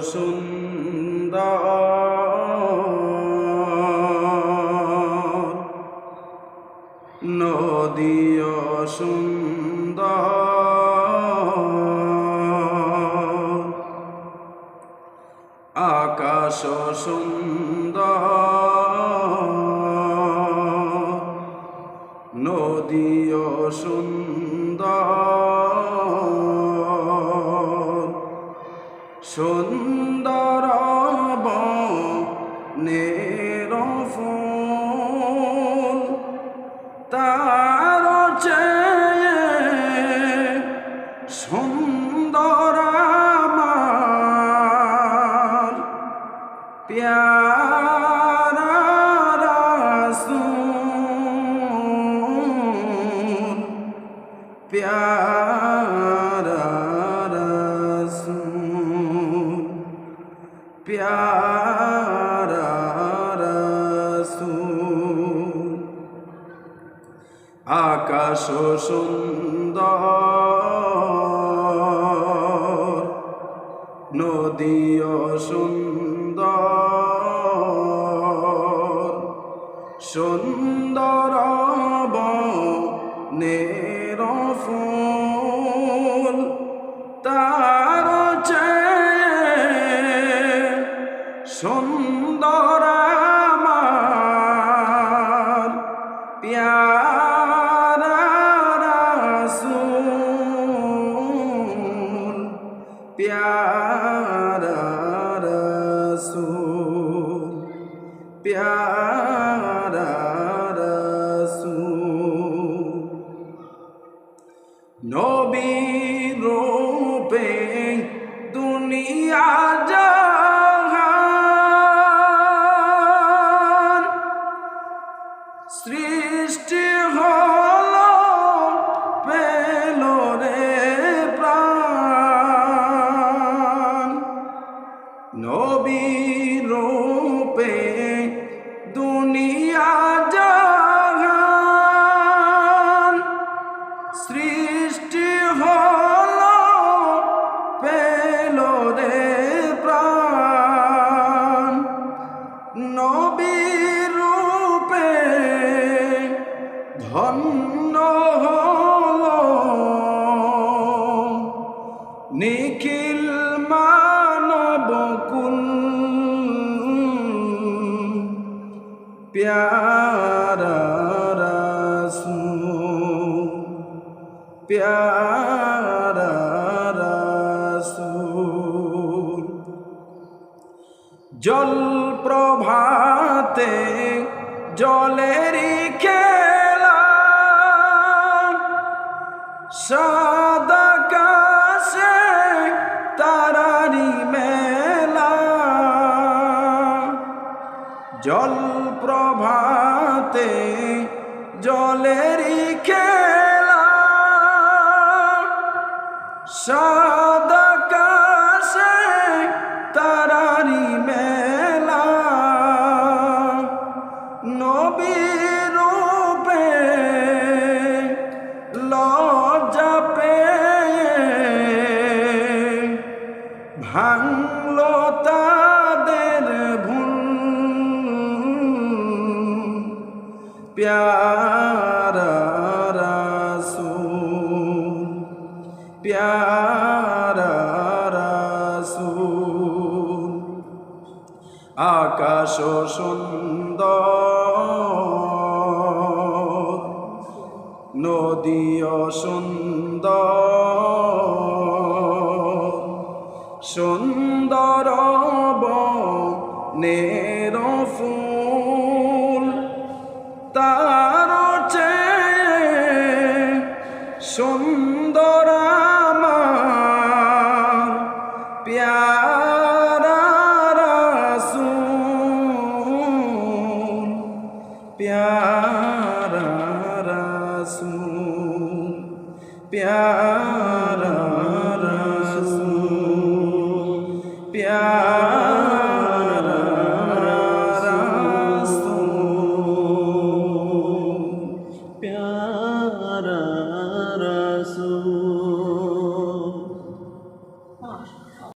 সুন্দর। নদীয় সুন্দর। আকাশ সুন্দর। সুন্দর বনের ফুল তার চেয়ে সুন্দর আমার প্যারা আকাশ সুন্দর নদীও সুন্দর সুন্দর বনের ফুল তার প্যারা রাসূল প্যারা I Don't প্যারা প্যারা জল প্রভাতে জলের খেলা জল প্রভাতে জলেরই খেলা। সাদা কাশে তারারি মেলা। নবীর রূপে লজ্জা পেয়ে ভাঙলো তাদের ভুল প্যারা রাসূল প্যারা রাসূল আকাশ সুন্দর নদীও সুন্দর সুন্দর বনের প্যারা